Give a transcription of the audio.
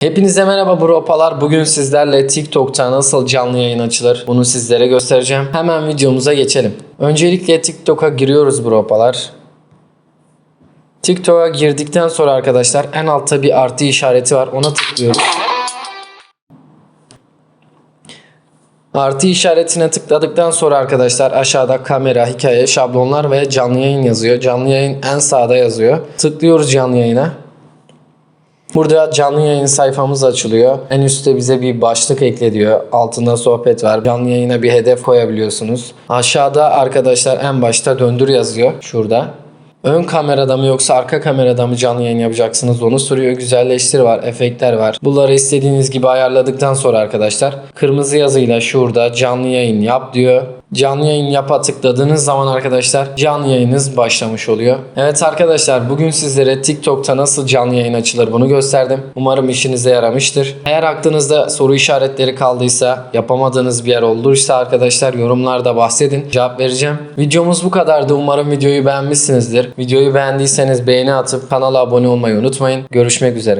Hepinize merhaba bropalar. Bugün sizlerle TikTok'ta nasıl canlı yayın açılır bunu sizlere göstereceğim. Hemen videomuza geçelim. Öncelikle TikTok'a giriyoruz bropalar. TikTok'a girdikten sonra arkadaşlar en altta bir artı işareti var. Ona tıklıyoruz. Artı işaretine tıkladıktan sonra arkadaşlar aşağıda kamera, hikaye, şablonlar ve canlı yayın yazıyor. Canlı yayın en sağda yazıyor. Tıklıyoruz canlı yayına. Burada canlı yayın sayfamız açılıyor. En üstte bize bir başlık ekle diyor. Altında sohbet var. Canlı yayına bir hedef koyabiliyorsunuz. Aşağıda arkadaşlar en başta döndür yazıyor. Şurada. Ön kamerada mı yoksa arka kamerada mı canlı yayın yapacaksınız onu soruyor. Güzelleştir var, efektler var. Bunları istediğiniz gibi ayarladıktan sonra arkadaşlar kırmızı yazıyla şurada canlı yayın yap diyor. Canlı yayın yapa tıkladığınız zaman arkadaşlar canlı yayınız başlamış oluyor. Evet arkadaşlar bugün sizlere TikTok'ta nasıl canlı yayın açılır bunu gösterdim. Umarım işinize yaramıştır. Eğer aklınızda soru işaretleri kaldıysa yapamadığınız bir yer olduysa arkadaşlar yorumlarda bahsedin. Cevap vereceğim. Videomuz bu kadardı. Umarım videoyu beğenmişsinizdir. Videoyu beğendiyseniz beğeni atıp kanala abone olmayı unutmayın. Görüşmek üzere.